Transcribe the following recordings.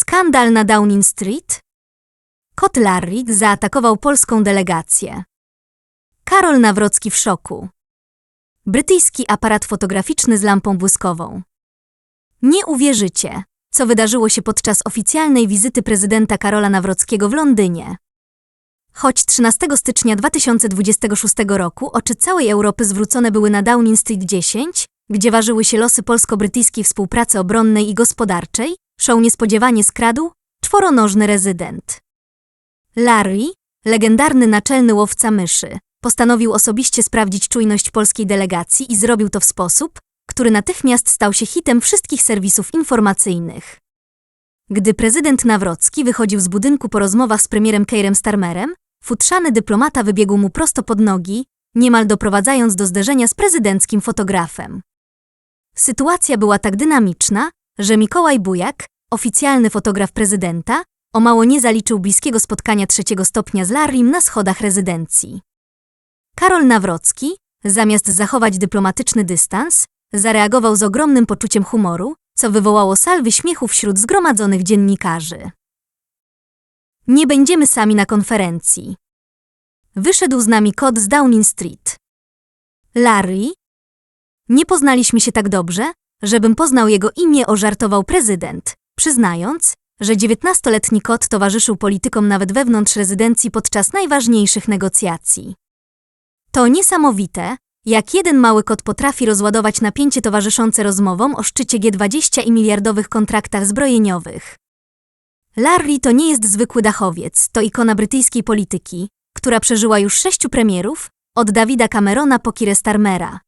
Skandal na Downing Street? Kot Larry zaatakował polską delegację. Karol Nawrocki w szoku. Brytyjski aparat fotograficzny z lampą błyskową. Nie uwierzycie, co wydarzyło się podczas oficjalnej wizyty prezydenta Karola Nawrockiego w Londynie. Choć 13 stycznia 2026 roku oczy całej Europy zwrócone były na Downing Street 10, gdzie ważyły się losy polsko-brytyjskiej współpracy obronnej i gospodarczej, show niespodziewanie skradł czworonożny rezydent. Larry, legendarny naczelny łowca myszy, postanowił osobiście sprawdzić czujność polskiej delegacji i zrobił to w sposób, który natychmiast stał się hitem wszystkich serwisów informacyjnych. Gdy prezydent Nawrocki wychodził z budynku po rozmowach z premierem Keirem Starmerem, futrzany dyplomata wybiegł mu prosto pod nogi, niemal doprowadzając do zderzenia z prezydenckim fotografem. Sytuacja była tak dynamiczna, że Mikołaj Bujak, oficjalny fotograf prezydenta, o mało nie zaliczył bliskiego spotkania trzeciego stopnia z Larrym na schodach rezydencji. Karol Nawrocki, zamiast zachować dyplomatyczny dystans, zareagował z ogromnym poczuciem humoru, co wywołało salwy śmiechu wśród zgromadzonych dziennikarzy. Nie będziemy sami na konferencji. Wyszedł z nami kot z Downing Street. Larry? Nie poznaliśmy się tak dobrze, żebym poznał jego imię, ożartował prezydent, przyznając, że dziewiętnastoletni kot towarzyszył politykom nawet wewnątrz rezydencji podczas najważniejszych negocjacji. To niesamowite, jak jeden mały kot potrafi rozładować napięcie towarzyszące rozmowom o szczycie G20 i miliardowych kontraktach zbrojeniowych. Larry to nie jest zwykły dachowiec, to ikona brytyjskiej polityki, która przeżyła już sześciu premierów, od Davida Camerona po Keira Starmera.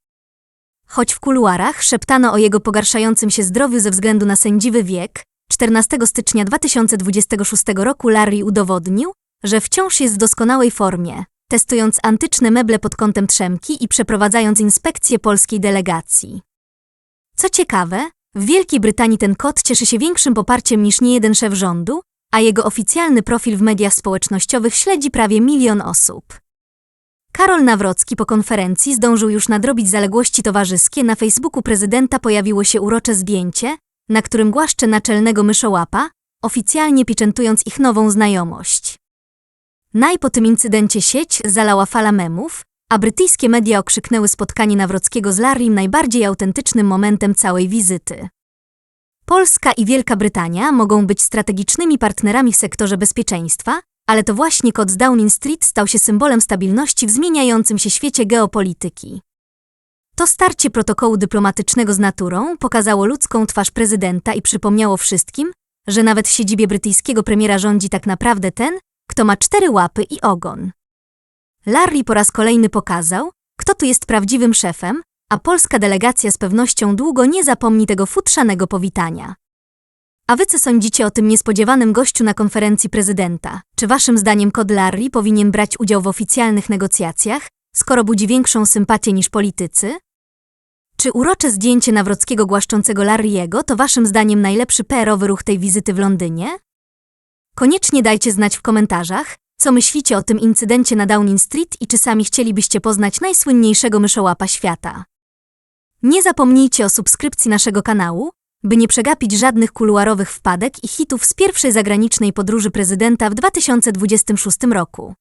Choć w kuluarach szeptano o jego pogarszającym się zdrowiu ze względu na sędziwy wiek, 14 stycznia 2026 roku Larry udowodnił, że wciąż jest w doskonałej formie, testując antyczne meble pod kątem Trzemki i przeprowadzając inspekcję polskiej delegacji. Co ciekawe, w Wielkiej Brytanii ten kot cieszy się większym poparciem niż niejeden szef rządu, a jego oficjalny profil w mediach społecznościowych śledzi prawie milion osób. Karol Nawrocki po konferencji zdążył już nadrobić zaległości towarzyskie. Na Facebooku prezydenta pojawiło się urocze zdjęcie, na którym głaszcze naczelnego myszołapa, oficjalnie pieczętując ich nową znajomość. Naj po tym incydencie sieć zalała fala memów, a brytyjskie media okrzyknęły spotkanie Nawrockiego z Larrym najbardziej autentycznym momentem całej wizyty. Polska i Wielka Brytania mogą być strategicznymi partnerami w sektorze bezpieczeństwa, ale to właśnie kot z Downing Street stał się symbolem stabilności w zmieniającym się świecie geopolityki. To starcie protokołu dyplomatycznego z naturą pokazało ludzką twarz prezydenta i przypomniało wszystkim, że nawet w siedzibie brytyjskiego premiera rządzi tak naprawdę ten, kto ma cztery łapy i ogon. Larry po raz kolejny pokazał, kto tu jest prawdziwym szefem, a polska delegacja z pewnością długo nie zapomni tego futrzanego powitania. A wy co sądzicie o tym niespodziewanym gościu na konferencji prezydenta? Czy waszym zdaniem kod Larry powinien brać udział w oficjalnych negocjacjach, skoro budzi większą sympatię niż politycy? Czy urocze zdjęcie Nawrockiego głaszczącego Larry'ego to waszym zdaniem najlepszy PR-owy ruch tej wizyty w Londynie? Koniecznie dajcie znać w komentarzach, co myślicie o tym incydencie na Downing Street i czy sami chcielibyście poznać najsłynniejszego myszołapa świata. Nie zapomnijcie o subskrypcji naszego kanału, by nie przegapić żadnych kuluarowych wpadek i hitów z pierwszej zagranicznej podróży prezydenta w 2026 roku.